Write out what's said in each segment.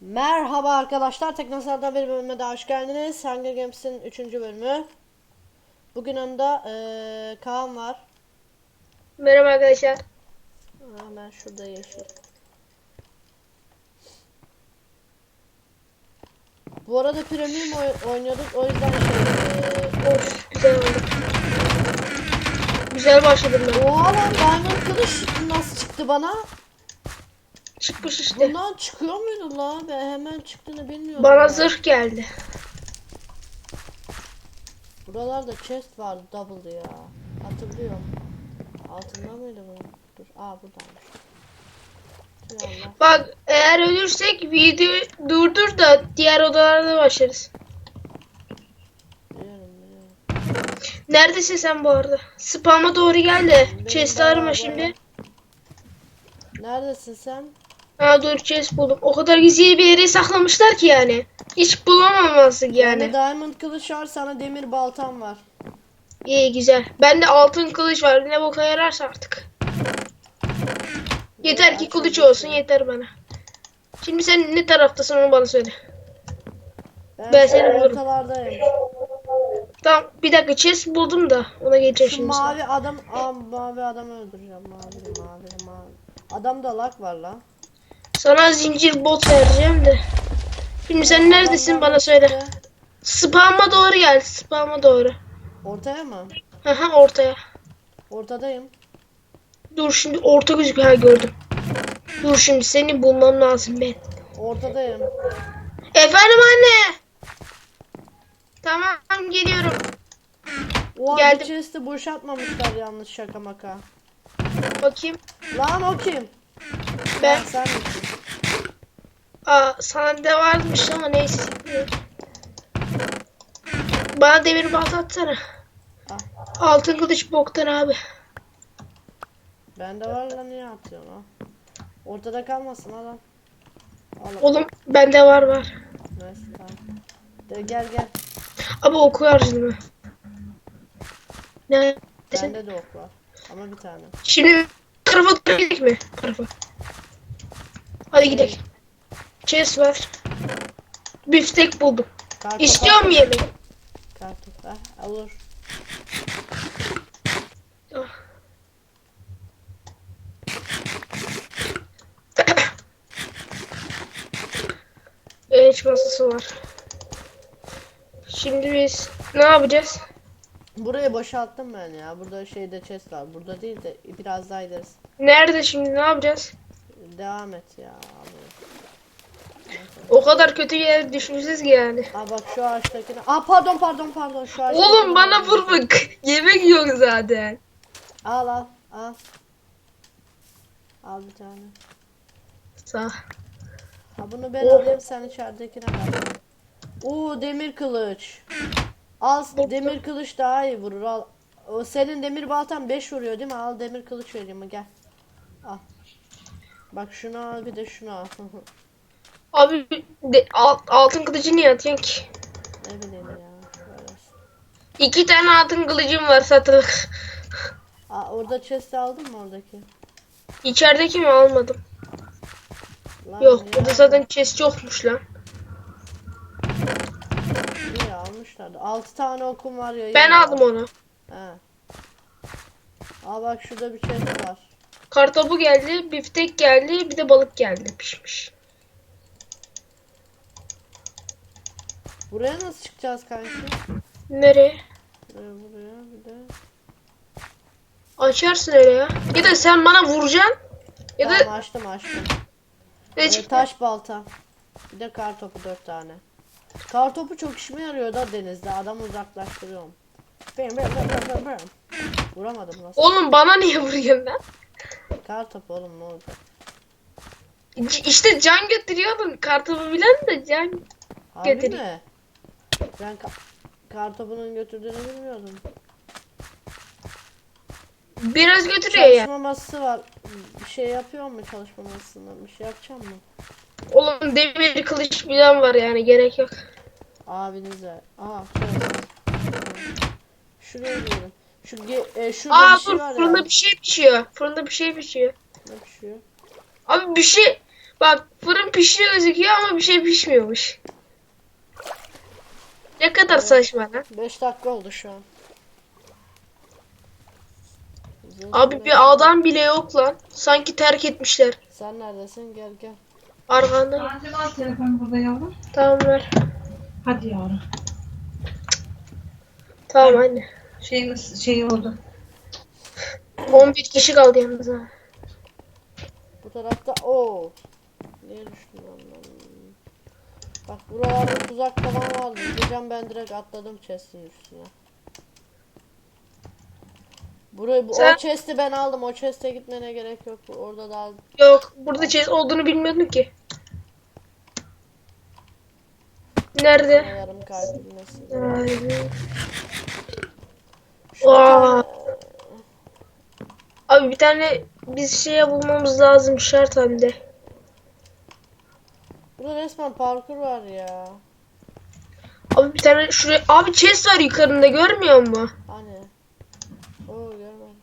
Merhaba arkadaşlar, Teknosar'da bir bölüme daha hoş geldiniz. Hunger Games'in 3. bölümü. Bugün yanımda eee Kaan var. Merhaba arkadaşlar. Ha, ben şurada yeşil. Bu arada premium oy- oynuyorduk, o yüzden şey... Of güzel oldu. Güzel başladım ben. Oha lan Diamond Kılıç nasıl çıktı bana? Çıkmış işte. Bundan çıkıyor muydu la? Ben hemen çıktığını bilmiyordum. Bana ya. zırh geldi. Buralarda chest vardı double ya. Hatırlıyorum. Altında mıydı bu? Dur. Aa buradaymış. Bak eğer ölürsek videoyu durdur da diğer odalarda başlarız. Biliyorum biliyorum. Neredesin sen bu arada? Spam'a doğru gel de. Chest'i arama şimdi. Neredesin sen? Ha dur chest buldum. O kadar gizli bir yere saklamışlar ki yani. Hiç bulamamazsın Yani yani. diamond kılıç var sana demir baltam var. İyi güzel. Bende altın kılıç var. Ne boka yararsa artık. Yeter ki kılıç olsun yeter bana. Şimdi sen ne taraftasın onu bana söyle. Ben, Ben seni bulurum. ortalardayım. Tamam bir dakika chest buldum da ona geçeceğim Şu şimdi. sana. mavi adam, aa, mavi adamı öldüreceğim. Mavi, mavi, mavi. Adamda lak var lan. Sana zincir bot vereceğim de. Şimdi sen neredesin bana söyle. Spam'a doğru gel. Spam'a doğru. Ortaya mı? Aha ortaya. Ortadayım. Dur şimdi orta gözüküyor. Ha gördüm. Dur şimdi seni bulmam lazım ben. Ortadayım. Efendim anne. Tamam geliyorum. Oha Geldim. bir chest'i boşaltmamışlar yalnız şaka maka. Bakayım. Lan o kim? Ben Ha, sen misin? Aa, sana da varmış ama neyse. Bana demir balta atsana. Al. Altın kılıç boktan abi. Bende var lan niye atıyorsun ha? Ortada kalmasın lan. Al. Oğlum bende var var. Neyse tamam. De, gel gel. Abi oku harcadım. Ne? Bende de ok var. Ama bir tane. Şimdi tarafa gidelim mi? Tarafa. Hadi gidelim. Chest var. Biftek buldum. Kartopu İstiyorum yemeği. Kartopu. Olur. Ah. Evet masası var. Şimdi biz ne yapacağız? Burayı boşalttım ben ya. Burada şeyde chest var. Burada değil de biraz daha gideriz. Nerede şimdi ne yapacağız? Devam et ya. Abi. O kadar kötü yere düşmüşüz ki yani. Aa bak şu ağaçtakine. Aa pardon pardon pardon şu ağaçtakine. Oğlum bana vurma. Yemek yok zaten. Al al al. Al bir tane. Sağ. Ha bunu ben Oh. alayım sen içeridekine ver. Oo demir kılıç. Al demir kılıç daha iyi vurur al. O senin demir baltan 5 vuruyor değil mi? Al demir kılıç vereyim gel. Al. Bak şunu al bir de şunu al. Abi de, alt- altın kılıcı niye atıyorsun ki? ne bileyim ya. İki tane altın kılıcım var satılık. Aa orada chest aldın mı oradaki? İçerideki mi almadım? Lan Yok ya, burada zaten chest yokmuş lan. iyi almışlardı. 6 tane okum var ya. Ben iyi aldım ya. onu. He. Aa bak şurada bir chest var. Kartopu geldi, biftek geldi, bir de balık geldi pişmiş. Buraya nasıl çıkacağız kanki? Nereye? Buraya buraya bir de. Açarsın öyle ya. Ya da sen bana vuracaksın. Ya da Tamam açtım açtım. ne Ee, çıktı? taş balta. Bir de kar topu dört tane. Kar topu çok işime yarıyor da denizde. Adamı uzaklaştırıyorum. Bam, bam, bam, bam, bam, bam. Vuramadım nasıl? Oğlum bana niye vuruyorsun lan? Kar topu oğlum ne olacak? C- İşte can götürüyordun. Kartopu bilen de can. Harbi Getireyim. mi? Ben ka kar topunun götürdüğünü bilmiyordum. Biraz götürüyor ya. Çalışma masası var. Bir şey yapıyor mu çalışma masasından? Bir şey yapacağım mı? Oğlum demir kılıç bilen var yani gerek yok. Abinize. Aa şöyle. Şuraya gidelim. Şu e, şurada Aa bir şey dur var fırında ya. bir şey pişiyor. Fırında bir şey pişiyor. Ne pişiyor? Abi bir şey Bak fırın pişiyor gözüküyor ama bir şey pişmiyormuş. Ne kadar saçma lan. 5 dakika oldu şu an. Abi bir adam bile yok lan. Sanki terk etmişler. Sen neredesin? Gel gel. Arkandayım. Annem al telefonu burada yavrum. Tamam ver. Hadi yavrum. Tamam anne. Şey, şey oldu. 11 kişi kaldı yalnız ha. Bu tarafta o. Niye düştüm lan ben? Bak buralarda tuzak falan vardı. Gideceğim ben direkt atladım chest'in üstüne. Burayı bu Sen- o chest'i ben aldım. O chest'e gitmene gerek yok. Orada daha Yok burada chest olduğunu bilmiyordum ki. Nerede? yarım kaybetmesin. Ay. Şu bir Vay. tane- Abi bir tane biz şeye bulmamız lazım şart hem de. Burada resmen parkur var ya. Abi bir tane şuraya abi chest var yukarında görmüyor musun? Hani? Oo görmedim.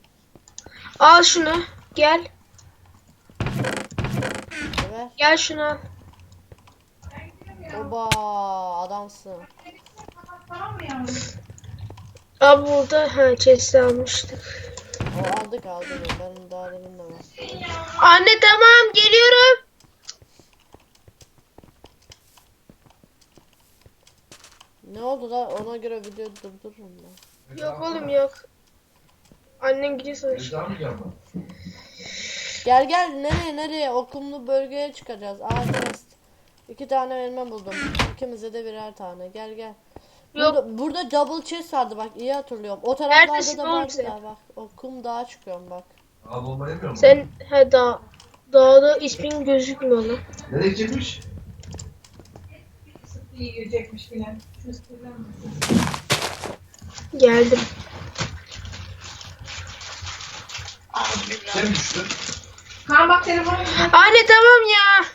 Al şunu. Gel. Ver. Gel şunu al. Oba adamsın. Abi burada ha chest almıştık. O aldık aldık. Benim daha demin de var. Anne tamam geliyorum. Ne oldu da ona göre video durdururum ben. Yok oğlum yok. Annem gidiyor. Gel gel nereye nereye okumlu bölgeye çıkacağız. Chest. İki tane elma buldum. İkimize de birer tane. Gel gel. Yok. Burada, burada double chest vardı bak iyi hatırlıyorum. O taraflarda Neredesin da oğlum var sen? da bak. O kum dağa çıkıyorum bak. Abi olma yemiyor mu? Sen he dağ. Dağda ismin gözükmüyor lan. Nereye gidecekmiş? Şu üstünden mi? Geldim. Sen mi düştün? Kaan bak telefonu. Anne tamam ya.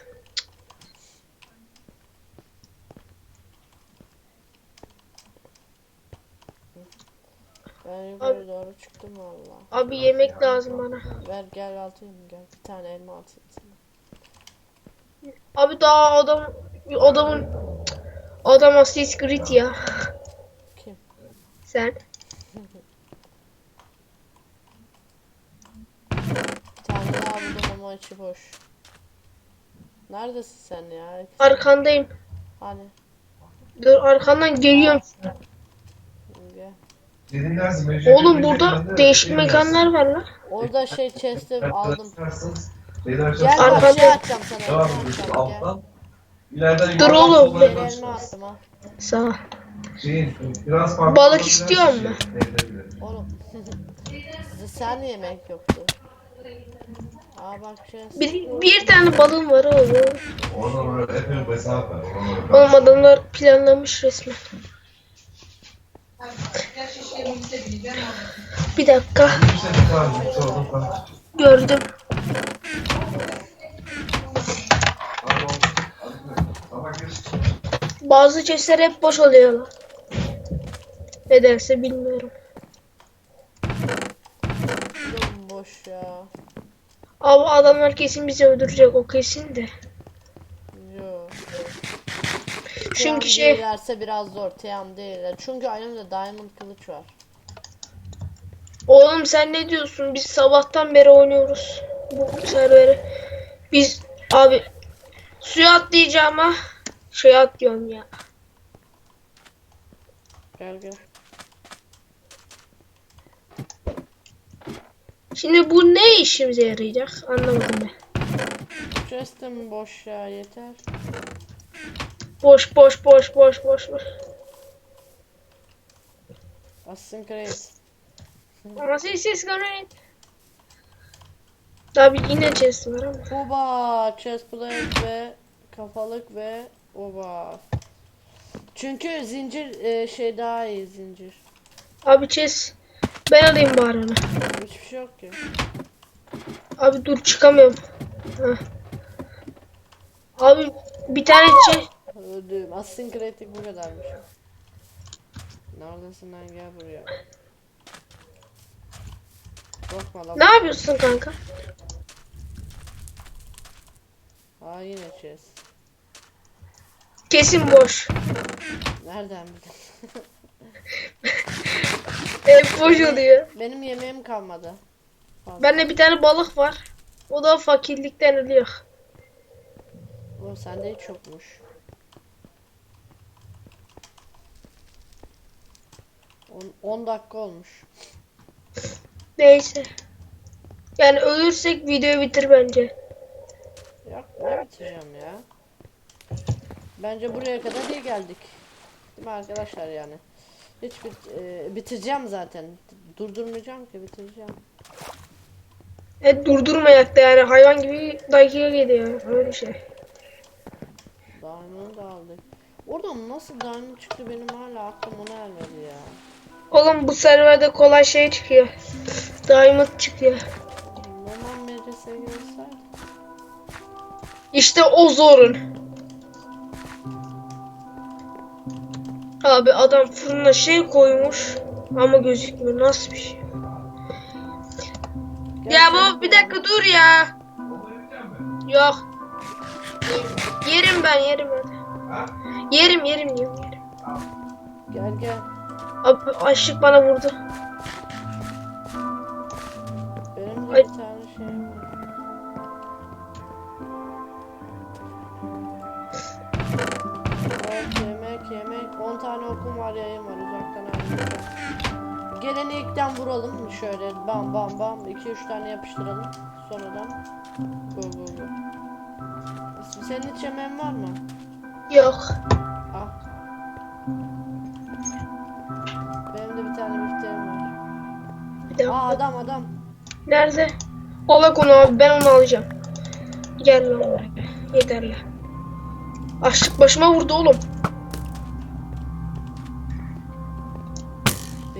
Ben yukarı doğru çıktım valla. Abi yemek lazım bana. Ver gel atayım gel. Bir tane elma atayım sana. Abi daha adam adamın adam Assassin's Creed ya. Kim? Sen. Bir tane daha buldum ama içi boş. Neredesin sen ya? Arkandayım. Hani? Dur arkandan geliyorum. Gel. Oğlum burada değişik mekanlar var lan. Orada şey chest'i aldım. Gel bak şey atacağım sana. Atacağım, gel. İleriden Dur oğlum. attım ha. Sağ ol. Şeyin, biraz farklı. Balık istiyor şey, mu? Oğlum. Sen yemek yoktu. Aa bak şey. Bir, bir tane balığım var oğlum. Oradan oraya epey mesafe Oğlum adamlar planlamış resmen. Bir dakika. Sordum falan. Gördüm. Bazı chestler hep boş oluyor. Nedense bilmiyorum. Oğlum boş ya. Abi adamlar kesin bizi öldürecek o kesin de. Yo. Çünkü şey Değillerse biraz zor. Teyam değiller. Çünkü elimde diamond kılıç var. oğlum sen ne diyorsun? Biz sabahtan beri oynuyoruz bu serveri. Biz abi suya atlayacağıma şey atlıyorum ya. Gel gel. Şimdi bu ne işimize yarayacak? Anlamadım ben. Chest'im boş ya yeter. Boş boş boş boş boş boş. Assassin's Creed. Ses görmeyin. Tabi yine chest var ama. Oba, chestplate ve kafalık ve oba. Çünkü zincir e, şey daha iyi zincir. Abi chest ben alayım bari onu. Hiçbir şey yok ki. Abi dur çıkamıyorum. Heh. Abi bir tane şey Öldüm. Assassin's Creed'lik bu kadarmış. Neredesin lan gel buraya. Korkma lan. ne yapıyorsun kanka? Aa yine chest. Kesin boş. Nereden bildin? Hep boş oluyor. Benim yemeğim kalmadı. Bende bir tane balık var. O da fakirlikten ölüyor. O sende hiç yokmuş. 10 dakika olmuş. Neyse. Yani ölürsek videoyu bitir bence. Yok ne bitireceğim ya. Bence buraya kadar iyi geldik. Değil mi arkadaşlar yani? Hiç bit e, bitireceğim zaten. Durdurmayacağım ki bitireceğim. Evet durdurmayak da yani hayvan gibi dakika gidiyor. Öyle bir şey. Diamond'ı da aldık. Oradan nasıl diamond çıktı benim hala aklım ona ermedi ya. Oğlum bu serverde kolay şey çıkıyor. Diamond çıkıyor. Normal medreseye girseydim. İşte o zorun. Abi adam fırına şey koymuş ama gözükmüyor. Nasıl bir şey? Ya bu bir dakika dur ya. Yok. Yerim ben yerim hadi. Yerim yerim yerim yerim. Gel gel. Abi açlık bana vurdu. Benim de Ay. bir tane şeyim var. Tane okum var yayın var uzaktan ayrılacağım. Geleni ilkten vuralım şöyle bam bam bam 2-3 tane yapıştıralım. Sonradan go go go. Senin hiç yemeğin var mı? Yok. Al. Benim de bir tane bifteğim var. Bir dakika. Aa adam adam. Nerede? Al bak onu abi ben onu alacağım. Gel lan. Yeterli. Açlık başıma vurdu oğlum.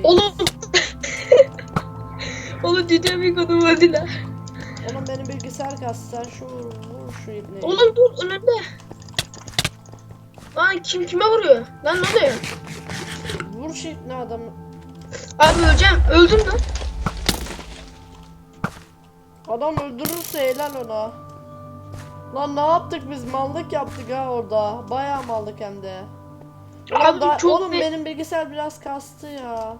Oğlum. oğlum dinamik onu öldüler. Oğlum benim bilgisayar kastı sen şu vur, şu ibneyi. Oğlum dur önünde. Lan kim kime vuruyor? Lan ne oluyor? Vur şu ibne adamı. Abi öleceğim. Öldüm lan. Adam öldürürse helal ona. Lan ne yaptık biz mallık yaptık ha orada. Bayağı mallık hem de. Abi da- çok oğlum be- benim bilgisayar biraz kastı ya.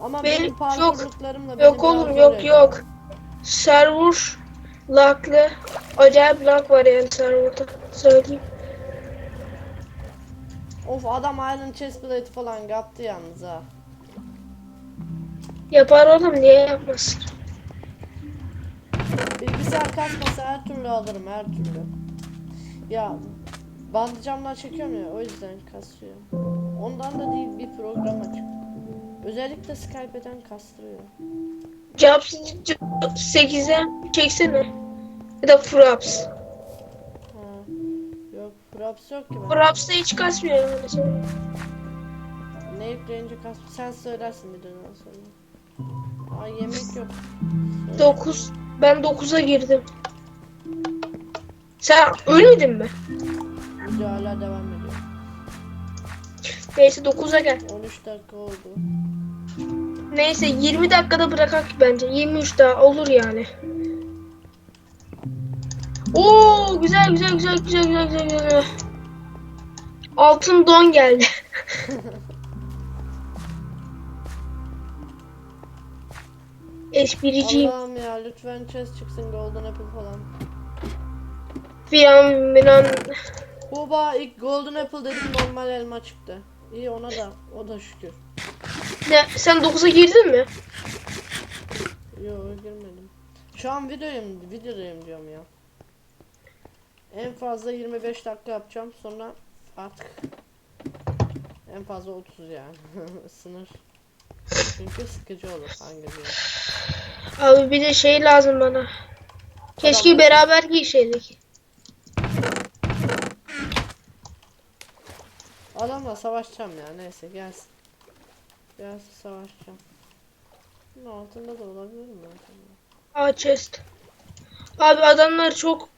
Ama Benim benim parkurluklarımla Yok oğlum yok yok. Server laglı. Acayip lag var yani serverda. Söyleyeyim. Of adam Iron Chestplate falan yaptı yalnız ha. Yapar oğlum niye yapmasın? Bilgisayar kasmasa her türlü alırım her türlü. Ya bandı camdan çekiyorum ya o yüzden kasıyor. Ondan da değil bir program açık. Özellikle Skype'den kastırıyor. Jobs 8'e çeksene. Ya da Fraps. Ha. Yok Fraps yok ki ben. Fraps'ta hiç kasmıyor öyle söyleyeyim. Ne yükleyince kas sen söylersin bir dönem sonra. Ay yemek yok. 9. Ben 9'a girdim. Sen ölmedin mi? Video hala devam ediyor. Neyse 9'a gel. 13 dakika oldu. Neyse 20 dakikada bırakak bence. 23 daha olur yani. Oo güzel güzel güzel güzel güzel güzel güzel. Altın don geldi. Espriciyim. Allah'ım ya lütfen chest çıksın golden apple falan. Filan filan. Huba ilk golden apple dedim normal elma çıktı. İyi ona da o da şükür. Ne sen 9'a girdin mi? Yo girmedim. Şu an videoyum, videodayım diyorum ya. En fazla 25 dakika yapacağım sonra artık en fazla 30 yani sınır. Çünkü sıkıcı olur hangi bir. Abi bir de şey lazım bana. Keşke Adam- beraber giyseydik. Adamla savaşacağım ya neyse gelsin. Gelsin savaşacağım. Bunun altında da olabilir mi? Aa chest. Abi adamlar çok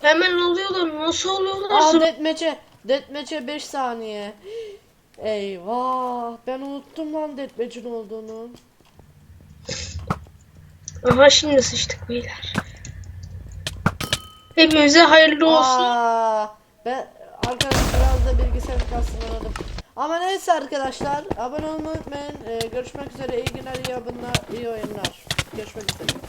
hemen oluyorlar. Nasıl oluyorlar? Aa deathmatch'e deathmatch'e 5 saniye. Eyvah ben unuttum lan deathmatch'in olduğunu. Aha şimdi sıçtık beyler. Hepimize hayırlı olsun. Aa, ben arkadaşlar da bilgisayar kasını aradım. Ama neyse arkadaşlar abone olmayı unutmayın. Ee, görüşmek üzere iyi günler iyi abunlar iyi oyunlar. Görüşmek üzere.